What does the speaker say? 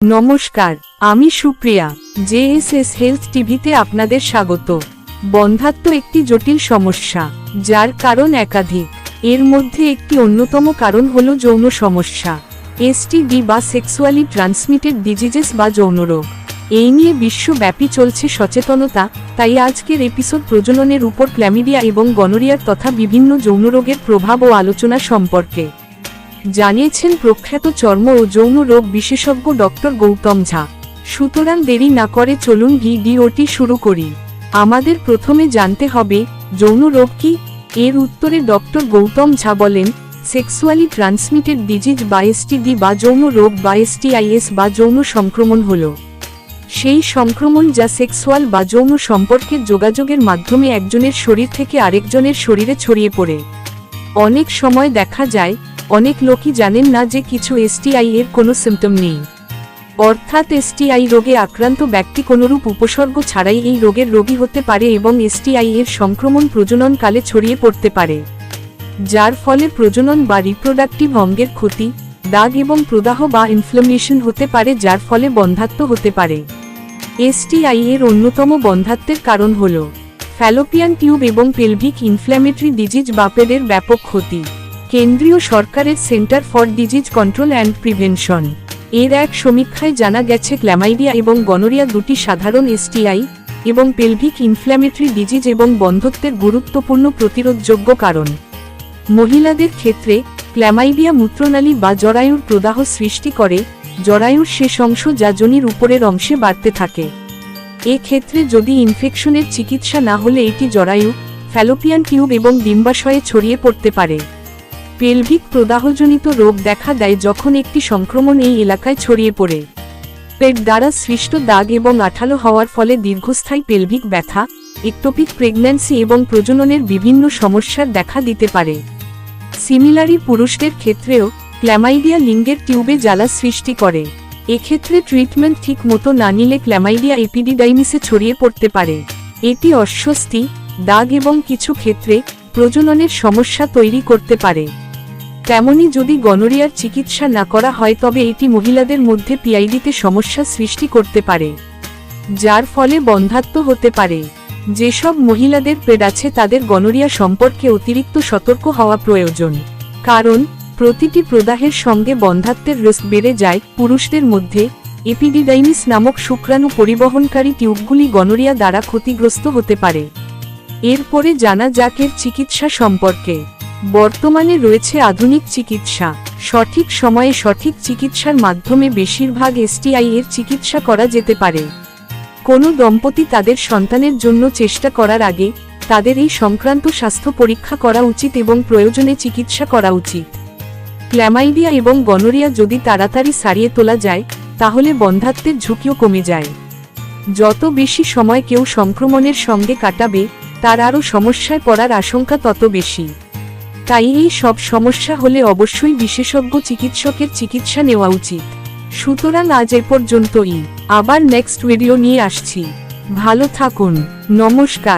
নমস্কার, আমি Supriya JSS health টিভিতে আপনাদের স্বাগত। বন্ধাত্ব একটি জটিল সমস্যা, যার কারণ একাধিক। এর মধ্যে একটি অন্যতম কারণ হল যৌন সমস্যা এসটিডি বা সেক্সুয়ালি ট্রান্সমিটেড ডিজিজেস বা যৌনরোগ এই নিয়ে বিশ্বব্যাপী চলছে সচেতনতা, তাই আজকের এপিসোড প্রজননের উপর ক্ল্যামিডিয়া এবং গনোরিয়ার তথা বিভিন্ন যৌনরোগের প্রভাব ও আলোচনা সম্পর্কে। জানিয়েছেন প্রখ্যাত চর্ম ও যৌন রোগ বিশেষজ্ঞ ডক্টর গৌতম ঝা। সুতরাং দেরি না করে চলুন ভিডিওটি শুরু করি। আমাদের প্রথমে জানতে হবে, যৌন রোগ কি? এর উত্তরে ডক্টর গৌতম ঝা বলেন, সেক্সুয়ালি ট্রান্সমিটেড ডিজিজ বা এসটিডি বা যৌন রোগ বা এসটিআইএস বা যৌন সংক্রমণ হল। সেই সংক্রমণ যা সেক্সুয়াল বা যৌন সম্পর্কের যোগাযোগের মাধ্যমে একজনের শরীর থেকে আরেকজনের শরীরে ছড়িয়ে পড়ে। অনেক সময় দেখা যায় অনেক লোকই জানেন না যে কিছু এসটিআই এর কোনো সিমটম নেই। অর্থাৎ এসটিআই রোগে আক্রান্ত ব্যক্তি কোনরূপ উপসর্গ ছাড়াই এই রোগের রোগী হতে পারে এবং এসটিআই এর সংক্রমণ প্রজননকালে ছড়িয়ে পড়তে পারে। যার ফলে প্রজনন বা রিপ্রোডাক্টিভ অঙ্গের ক্ষতি, দাগ এবং প্রদাহ বা ইনফ্লামেশন হতে পারে যার ফলে বন্ধাত্ব হতে পারে। এসটিআই এর অন্যতম বন্ধাত্বের কারণ হল ফ্যালোপিয়ান টিউব এবং পেলভিক ইনফ্ল্যামেটরি ডিজিজ বা পেডের ব্যাপক ক্ষতি। কেন্দ্রীয় সরকারের centre for disease control and prevention. এর এক সমীক্ষায় জানা গেছে ক্ল্যামাইডিয়া এবং গনোরিয়া দুটি সাধারণ এসটিআই এবং পেলভিক ইনফ্ল্যামেটরি ডিজিজ এবং বন্ধত্বের গুরুত্বপূর্ণ প্রতিরোধযোগ্য কারণ। মহিলাদের ক্ষেত্রে ক্ল্যামাইডিয়া মূত্রনালী বা জরায়ুর প্রদাহ সৃষ্টি করে, জরায়ুর শেষ অংশ যা জনির উপরের অংশে বাড়তে থাকে। এ ক্ষেত্রে যদি ইনফেকশনের চিকিৎসা না হলে এটি জরায়ু, ফ্যালোপিয়ান টিউব এবং ডিম্বাশয়ে ছড়িয়ে পড়তে পারে। পেলভিক প্রদাহজনিত রোগ দেখা দেয় যখন একটি সংক্রমণ এই এলাকায় ছড়িয়ে পড়ে। পেট দ্বারা সৃষ্ট দাগ এবং আঠালো হওয়ার ফলে দীর্ঘস্থায়ী পেলভিক ব্যথা একটোপিক প্রেগন্যান্সি এবং প্রজননের বিভিন্ন সমস্যার দেখা দিতে পারে। সিমিলারি পুরুষদের ক্ষেত্রেও ক্ল্যামাইডিয়া লিঙ্গের টিউবে জ্বালা সৃষ্টি করে। এক্ষেত্রে ট্রিটমেন্ট ঠিক মতো না নিলে ক্ল্যামাইডিয়া এপিডিডাইমিসে ছড়িয়ে পড়তে পারে। এটি অস্বস্তি, দাগ এবং কিছু ক্ষেত্রে প্রজননের সমস্যা তৈরি করতে পারে। তেমনি যদি গনোরিয়ার চিকিৎসা না করা হয় তবে এটি মহিলাদের মধ্যে পিআইডিতে সমস্যা সৃষ্টি করতে পারে, যার ফলে বন্ধাত্ব হতে পারে। যেসব মহিলাদের পেড আছে তাদের গনোরিয়া সম্পর্কে অতিরিক্ত সতর্ক হওয়া প্রয়োজন, কারণ প্রতিটি প্রদাহের সঙ্গে বন্ধাত্বের রিস্ক বেড়ে যায়। পুরুষদের মধ্যে এপিডিডাইনিস নামক শুক্রাণু পরিবহনকারী টিউবগুলি গনোরিয়া দ্বারা ক্ষতিগ্রস্ত হতে পারে। এরপরে জানা যাক এর চিকিৎসা সম্পর্কে। বর্তমানে রয়েছে আধুনিক চিকিৎসা। সঠিক সময়ে সঠিক চিকিৎসার মাধ্যমে বেশিরভাগ এসটিআই এর চিকিৎসা করা যেতে পারে। কোনো দম্পতি তাদের সন্তানের জন্য চেষ্টা করার আগে তাদের এই সংক্রান্ত স্বাস্থ্য পরীক্ষা করা উচিত এবং প্রয়োজনে চিকিৎসা করা উচিত। ক্ল্যামাইডিয়া এবং গনোরিয়া যদি তাড়াতাড়ি সারিয়ে তোলা যায়, তাহলে বন্ধাত্বের ঝুঁকিও কমে যায়। যত বেশি সময় কেউ সংক্রমণের সঙ্গে কাটাবে, তার আরও সমস্যায় পড়ার আশঙ্কা তত বেশি। তাই এই সব সমস্যা হলে অবশ্যই বিশেষজ্ঞ চিকিৎসকের চিকিৎসা নেওয়া উচিত। সুতরাং আজ এ পর্যন্তই। আবার নেক্সট ভিডিও নিয়ে আসছি। ভালো থাকুন। নমস্কার।